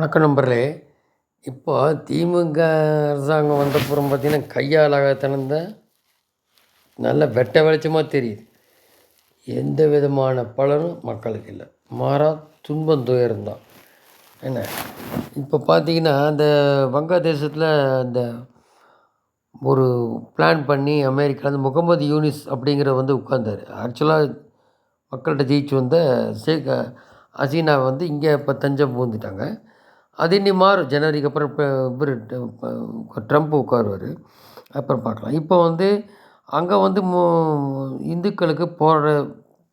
வணக்கம் நண்பர்களே. இப்போ திமுக அரசாங்கம் வந்தப்புறம் பார்த்திங்கன்னா கையால் திறந்த நல்ல வெட்ட வெளிச்சமாக தெரியுது. எந்த விதமான பலனும் மக்களுக்கு இல்லை. மாறா துன்பம் துயரம்தான் என்ன? இப்போ பார்த்தீங்கன்னா அந்த வங்காதேசத்தில் அந்த ஒரு பிளான் பண்ணி அமெரிக்கா அந்த முகமது யூனிஸ் அப்படிங்கிற வந்து உட்காந்தார் ஆக்சுவலாக மக்கள்கிட்ட ஜெயிச்சு வந்த ஷேக் ஹசீனா வந்து இங்கே இப்போ தஞ்சம் பூந்துட்டாங்க அது இனி மாறும். ஜனவரிக்கு அப்புறம் இப்போ இவர் ட்ரம்ப் உட்காருவார். அப்புறம் பார்க்கலாம். இப்போ வந்து அங்கே வந்து மு இந்துக்களுக்கு போடுற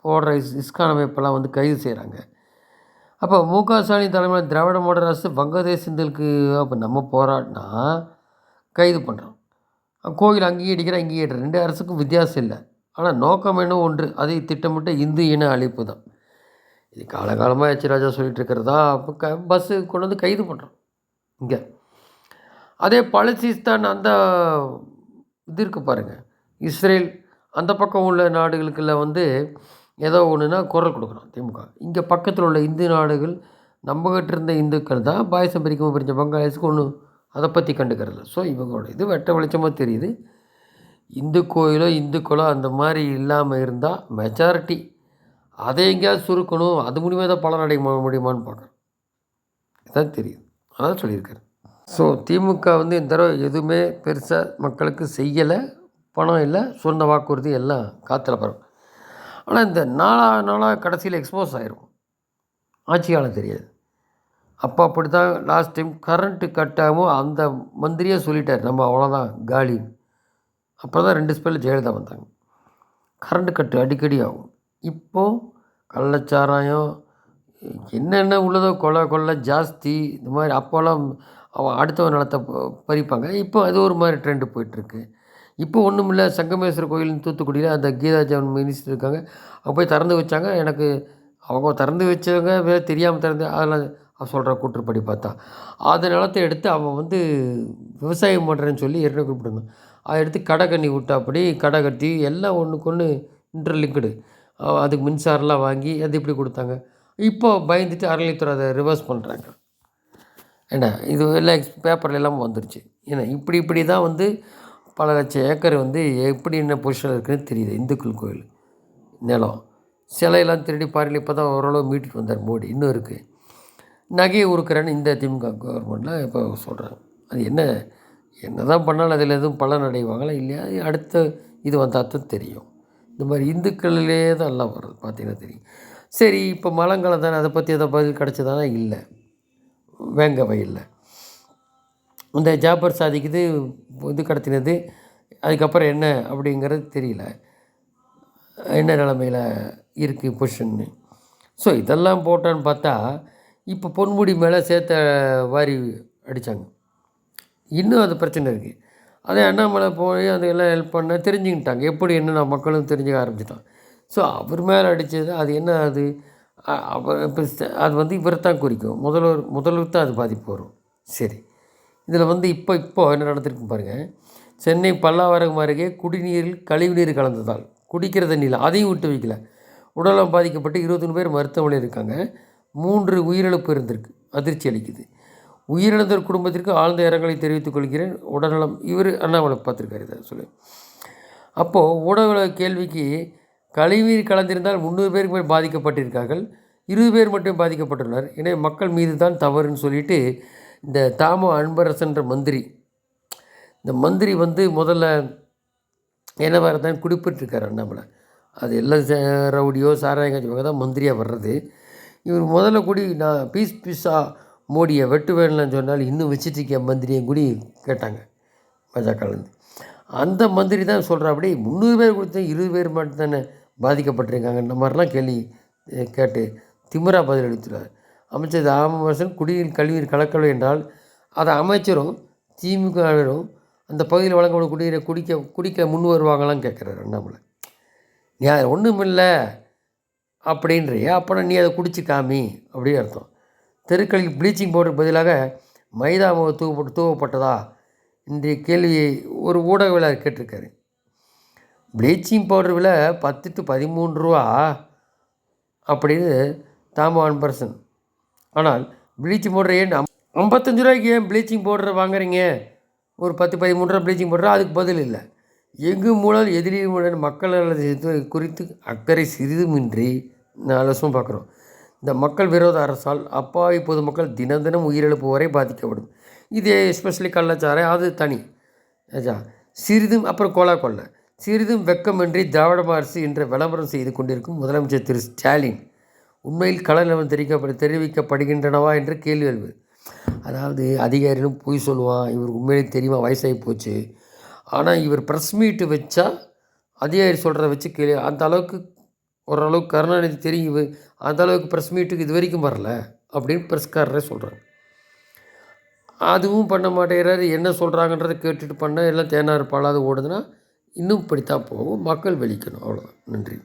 போடுற இஸ் இஸ்கான் அமைப்பெல்லாம் வந்து கைது செய்கிறாங்க அப்போ மு க ஸ்டாலின் தலைமையில் திராவிட மாடல் அரசு வங்கதேச இந்துக்களுக்கு அப்போ நம்ம போராடினா கைது பண்ணுறோம் கோயில் அங்கேயும் அடிக்கிற அங்கேயே ரெண்டு அரசுக்கும் வித்தியாசம் இல்லை. ஆனால் நோக்கம் என்ன ஒன்று? அதை திட்டமிட்ட இந்து இன அழிப்பு தான். இது காலகாலமாக எச் ராஜா சொல்லிட்டு இருக்கிறதா? அப்போ க பஸ்ஸு கொண்டு வந்து கைது பண்ணுறோம் இங்கே. அதே பலசிஸ்தான் அந்த இது இருக்கு பாருங்கள் இஸ்ரேல் அந்த பக்கம் உள்ள நாடுகளுக்குள்ள வந்து ஏதோ ஒன்றுனா குரல் கொடுக்குறோம் திமுக. இங்கே பக்கத்தில் உள்ள இந்து நாடுகள் நம்மகிட்ட இருந்த இந்துக்கள் தான் பாயசம் பிரிக்கவும் பிரிஞ்ச பங்களாதேஷுக்கு ஒன்றும் அதை பற்றி கண்டுக்கிறதில்ல. ஸோ இவங்களோட இது வெட்ட வெளிச்சமாக தெரியுது. இந்து கோயிலோ இந்துக்களோ அந்த மாதிரி இல்லாமல் இருந்தால் மெஜாரிட்டி அதை எங்கேயாவது சுருக்கணும் அது மூலிமா தான் பலன் அடைய முடியுமான்னு பார்க்குறேன் இதான் தெரியுது. அதான் சொல்லியிருக்காரு. ஸோ திமுக வந்து இந்த தடவை எதுவுமே பெருசாக மக்களுக்கு செய்யலை பணம் இல்லை சொன்ன வாக்குறுதி எல்லாம் காற்றுல பரவும். ஆனால் இந்த நாளா நாளாக கடைசியில் எக்ஸ்போஸ் ஆயிரும். ஆட்சிக்காலம் தெரியாது. அப்போ அப்படி தான் லாஸ்ட் டைம் கரண்ட்டு கட் ஆகும் அந்த மந்திரியே சொல்லிட்டார் நம்ம அவ்வளோதான் காலின்னு. அப்போ தான் ரெண்டு ஸ்பெல்ல ஜெயலலிதா வந்தாங்க. கரண்ட் கட்டு அடிக்கடி ஆகும். இப்போது கள்ளச்சாராயம் என்னென்ன உள்ளதோ கொலை கொள்ளை ஜாஸ்தி இந்த மாதிரி அப்போல்லாம் அவன் அடுத்தவன் நிலத்தை பறிப்பாங்க. இப்போ அது ஒரு மாதிரி ட்ரெண்டு போயிட்டுருக்கு. இப்போ ஒன்றும் இல்லை சங்கமேஸ்வரர் கோயில் தூத்துக்குடியில் அந்த கீதா ஜவன் மினிஸ்டர் இருக்காங்க. அவங்க போய் திறந்து வச்சாங்க. எனக்கு அவங்க திறந்து வச்சவங்க வேறு தெரியாமல் திறந்து அதெல்லாம் அவன் சொல்கிற கூற்றுப்படி பார்த்தா. அந்த நிலத்தை எடுத்து அவன் வந்து விவசாயம் பண்ணுறேன்னு சொல்லி ஏற்கனவே கூப்பிட்டுருந்தான் அதை எடுத்து கடை கண்ணி விட்டாப்படி கடை கட்டி எல்லாம் ஒன்றுக்கு ஒன்று இன்டர்லிங்க்டு அதுக்கு மின்சாரம்லாம் வாங்கி அது இப்படி கொடுத்தாங்க. இப்போ பயந்துட்டு அறநிலைத்துறை அதை ரிவர்ஸ் பண்ணுறாங்க என்ன இது எல்லாம் பேப்பரில் பேப்பர்ல எல்லாம் வந்துருச்சு. ஏன்னா இப்படி இப்படி தான் வந்து பல லட்சம் ஏக்கர் வந்து எப்படி என்ன பொசிஷனில் இருக்குன்னு தெரியுது. இந்துக்கள் கோயில் நிலம் சிலையெல்லாம் திருடி பாருங்கள் இப்போ தான் ஓரளவு மீட்டுட்டு வந்தார் மோடி. இன்னும் இருக்குது நகையை உருக்குறேன்னு இந்த திமுக கவர்மெண்ட்டில் இப்போ சொல்கிறாங்க அது என்ன என்ன தான் பண்ணாலும் அதில் எதுவும் பலன் அடைவாங்களா இல்லையா? அடுத்த இது வந்தால் தான் தெரியும். இந்த மாதிரி இந்துக்களிலே தான் எல்லாம் வருது பார்த்தீங்கன்னா தெரியும். சரி இப்போ மலங்காலம் தானே அதை பற்றி எதாவது பதில் கிடச்சதானா? இல்லை. வேங்க வயலில் இந்த ஜாபர் சாதிக்குது இது கடத்தினது அதுக்கப்புறம் என்ன அப்படிங்கிறது தெரியல. என்ன நிலமையில் இருக்குது பொஷன்னு ஸோ இதெல்லாம் போட்டான்னு பார்த்தா இப்போ பொன்முடி மேலே சேர்த்த வாரி அடித்தாங்க இன்னும் அது பிரச்சனை இருக்குது அதே அண்ணாமலை போய் அதெல்லாம் ஹெல்ப் பண்ண தெரிஞ்சுக்கிட்டாங்க. எப்படி என்ன மக்களும் தெரிஞ்சுக்க ஆரம்பிச்சிட்டான் ஸோ அவர் மேலே அடித்தது அது என்ன அது? அவர் இப்போ அது வந்து இவரை தான் குறிக்கும். முதல்வர் முதல்வர் தான் அது பாதிப்பு வரும். சரி. இதில் வந்து இப்போ இப்போ என்ன நடந்திருக்கு பாருங்கள் சென்னை பல்லாவரம் அருகே குடிநீரில் கழிவுநீர் கலந்ததால் குடிக்கிற தண்ணியில் அதையும் விட்டு வைக்கல. உடலம் பாதிக்கப்பட்டு இருபத்தொன்று பேர் மருத்துவமனையில் இருக்காங்க. மூன்று உயிரிழப்பு இருந்திருக்கு. அதிர்ச்சி அளிக்குது. உயிரிழந்தோர் குடும்பத்திற்கு ஆழ்ந்த இரங்கலை தெரிவித்துக் கொள்கிறேன். உடல்நலம் இவர் அண்ணாமலை பார்த்துருக்காரு இதை சொல்லி. அப்போது ஊடக கேள்விக்கு கழிவுநீர் கலந்திருந்தால் முந்நூறு பேருக்கு மேல் பாதிக்கப்பட்டிருக்கார்கள். இருபது பேர் மட்டும் பாதிக்கப்பட்டுள்ளனர். எனவே மக்கள் மீது தான் தவறுன்னு சொல்லிட்டு இந்த தாமோ அன்பரசன்ற மந்திரி இந்த மந்திரி வந்து முதல்ல என்னவாக தான் குறிப்பிட்டிருக்காரு அண்ணாமலை. அது எல்லாம் ரவுடியோ சாராயங்க தான் மந்திரியாக வர்றது. இவர் முதல்ல கூடி நான் பீஸ் பீஸாக மோடியை வெட்டு வேணும்னு சொன்னால் இன்னும் வச்சுட்டு மந்திரியும் கூடி கேட்டாங்க பாஜகலேருந்து அந்த மந்திரி தான் சொல்கிறாப்படி முந்நூறு பேர் கொடுத்து இருபது பேர் மட்டும் தானே பாதிக்கப்பட்டிருக்காங்க. இந்த மாதிரிலாம் கேள்வி கேட்டு திமிரா பதில் அளித்துள்ளார். அமைச்சர் ராமவாசன் குடிநீர் கழிவுநீர் கலக்கவில்லை என்றால் அதை அமைச்சரும் திமுகவினரும் அந்த பகுதியில் வழங்கப்படும் குடிநீரை குடிக்க குடிக்க முன் வருவாங்களான்னு கேட்குறாரு அண்ணாமலை. நீ ஒன்றும் இல்லை அப்படின்றியா அப்புறம் நீ அதை குடிச்சு காமி அப்படின்னு அர்த்தம். தெருக்களில் ப்ளீச்சிங் பவுடர் பதிலாக மைதா மாவு தூவப்பட்டு தூவப்பட்டதா? இன்றைய கேள்வியை ஒரு ஊடகவியலாளர் கேட்டிருக்காரு. ப்ளீச்சிங் பவுடர் விலை பத்து டு பதிமூன்று ரூபா அப்படின்னு தாமவான் பர்சன் ஆனால் ப்ளீச்சிங் பவுடர் ஏன் ஐம்பத்தஞ்சு ரூபாய்க்கு ஏன் ப்ளீச்சிங் பவுடர் வாங்குறீங்க? ஒரு பத்து பதிமூணு ரூபா ப்ளீச்சிங் பவுடர் அதுக்கு பதில் இல்லை. எங்கு மூலம் எதிரி மூலம் மக்கள் அல்லது இது குறித்து அக்கறை சிறிதுமின்றி நான் அலசும் பார்க்குறோம். இந்த மக்கள் விரோத அரசால் அப்பாவி பொதுமக்கள் தினம் தினம் உயிரிழப்பு வரை பாதிக்கப்படும். இது எஸ்பெஷலி கள்ளச்சாரை அது தனி. ஆச்சா சிறிதும் அப்புறம் கோலா கொள்ளை. சிறிதும் வெக்கமின்றி திராவிட அரசு என்ற விளம்பரம் செய்து கொண்டிருக்கும் முதலமைச்சர் திரு ஸ்டாலின். உண்மையில் கள நிலவரம் தெரிவிக்கப்பட தெரிவிக்கப்படுகின்றனவா என்று கேள்வி எழுது அதாவது அதிகாரிகளும் பொய் சொல்லுவான் இவருக்கு உண்மையிலே தெரியுமா வயசாகி போச்சு. ஆனால் இவர் ப்ரெஸ் மீட்டு வச்சா அதிகாரி சொல்கிறத வச்சு கேள்வி அந்த அளவுக்கு ஓரளவுக்கு கருணாநிதி தெரியும் அந்த அளவுக்கு ப்ரெஸ் மீட்டுக்கு இது வரைக்கும் வரல அப்படின்னு ப்ரெஸ்காரரே சொல்கிறாங்க அதுவும் பண்ண மாட்டேங்கிறாரு என்ன சொல்கிறாங்கன்றதை கேட்டுட்டு பண்ண எல்லாம் தேனார் பாலாது ஓடுதுன்னா இன்னும் இப்படித்தான் போகும். மக்கள் வெளிக்கணும் அவ்வளோதான் நன்றி.